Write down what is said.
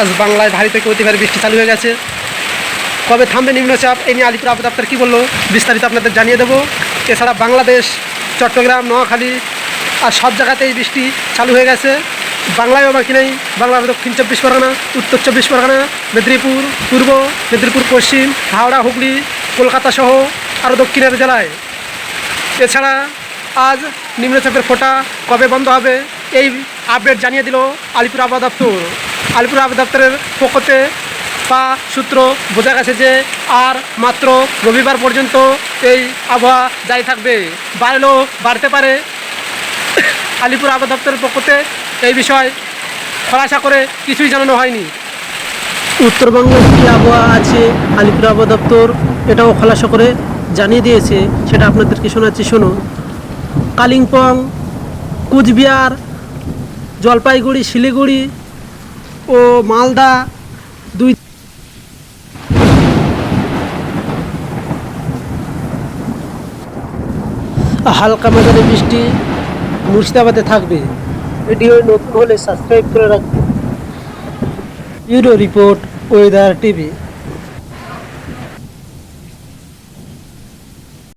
আজ বাংলায় ভারী থেকে অতি ভারী বৃষ্টি চালু হয়ে গেছে। কবে থামবে নিম্নচাপ এই নিয়ে আলিপুর আবহাওয়া দপ্তর কী বলল? বিস্তারিত আপনাদের জানিয়ে দেবো। এছাড়া বাংলাদেশ, চট্টগ্রাম, নোয়াখালী আর সব জায়গাতেই বৃষ্টি চালু হয়ে গেছে। বাংলায়ও বাকি নেই? বাংলার দক্ষিণ চব্বিশ পরগনা, উত্তর চব্বিশ পরগনা, মেদিনীপুর, পূর্ব, মেদিনীপুর, পশ্চিম, হাওড়া, হুগলি, কলকাতা সহ আরও দক্ষিণের জেলায়। এছাড়া আজ নিম্নচাপের ফোঁটা কবে বন্ধ হবে? এই আপডেট জানিয়ে দিল আলিপুর আবহাওয়া দপ্তর। আলিপুর আবহাওয়া দপ্তরের পক্ষতে বা সূত্র বোঝা গেছে যে আর মাত্র রবিবার পর্যন্ত এই আবহাওয়া জারি থাকবে। বাড়লেও বাড়তে পারে। আলিপুর আবহাওয়া দপ্তরের পক্ষতে এই বিষয় খোলাসা করে কিছুই জানানো হয়নি। উত্তরবঙ্গের কী আবহাওয়া আছে আলিপুর আবহাওয়া দপ্তর এটাও খোলাসা করে জানিয়ে দিয়েছে, সেটা আপনাদেরকে শোনাচ্ছি শোনো কালিম্পং, কুচবিহার, জলপাইগুড়ি, শিলিগুড়ি ও মালদা দুই হালকা মাঝারি বৃষ্টি মুর্শিদাবাদে থাকবে। ভিডিও নতুন হলে সাবস্ক্রাইব করে রাখবে ইউরো রিপোর্ট, ওয়েদার, টিভি।